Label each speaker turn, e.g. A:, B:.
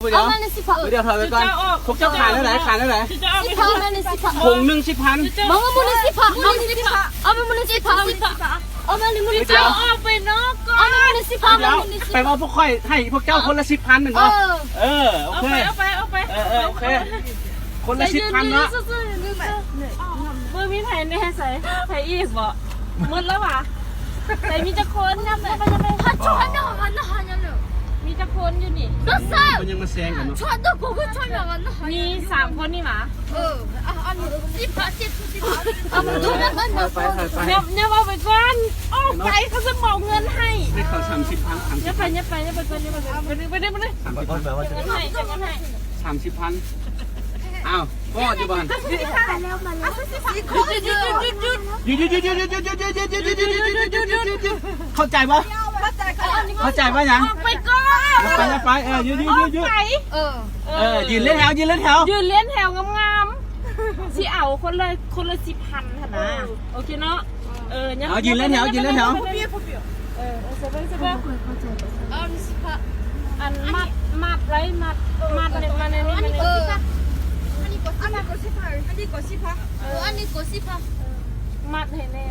A: เอา
B: มันสิพอ
A: เดี๋ยวเธอไปก่อนพวกเจ้าขายเท่าไหร่ขายเท่าไหร่
B: สิพันสิพอ
A: ผงหนึ่งสิบพัน
B: มองมันสิพอเอามันสิพอเอามันมันสิพอเอามันมันสิพอ
C: เอาไปนอกก่อน
B: เอามั
C: น
B: มันสิพัน
A: ไปเอาพวกค่อยให้พวกเจ้าคนละสิบพันหนึ่ง
B: เนาะ
A: เออโอ
C: เคเอาไปเอาไป
A: เอาไปโอเคคนละสิบพันเนาะ
C: เบอมีไผ่แน่ใส่ไผ่อีกบ่มืดแล้ววะใส่มีจะคนทำ
B: ไมทำไมพัด
C: ช่วย คนอยู่นี่
B: 몇
A: มัน
B: 살?
A: ยังมาแซงกันเนาะ
B: 저한테 보고 천명 안나
C: มีสามคนนี่หว่า
B: 어 아니 씨파 씨파 씨파 아무 돈만
A: ถอย
B: 만나
A: ไปถอยไป
C: เนียบเนียบเอาไปก่อนออกไปเขาจะบอกเงินให้
A: ให้เขาสามสิบพันสาม
C: เนี
A: สิ
C: ย
A: บบ
C: ไปเนียบไปเนียบไปก่อนเนียบไปก่อนไปดิไปดิไปดิ
A: สามสิบพัน
C: เงินให้เงินให้
A: สามสิบพันอ้าวพ่ออยู่บ้าน
B: หยุดหยุดหยุดหยุดหยุดหยุด
A: หยุดหยุดหยุดหยุดหยุดหยุดหยุดหยุดหยุดหยุดหยุดหยุดหยุดหยุดหยุดเข้าใจปะเข้าใจปะยัง
C: my god ไปนะ
A: ไปเออยืนยื
C: น
A: ยืนยืน
C: ไป
B: เออ
A: เออยืนเล่นแถวยืนเล่นแถว
C: ยืนเล่นแถวงามๆสีเอาคนเลยคนละสิบพันถนะโอเคเนาะ เออ
A: เนี่ยเอายืนเล่นแถวยืนเล่นแถว
C: เออเซเว่นเซเว่น
B: เอาสิบพัน
C: อันมัดมัดไรมัดมัดเนี่ยมัดเนนี่ยมันเนี่ออัน
B: นี้
D: ก็สิบพันอันนี้ก็สิ
B: บพันอันนี้ก็สิบพัน
C: มัดเห็นเนี่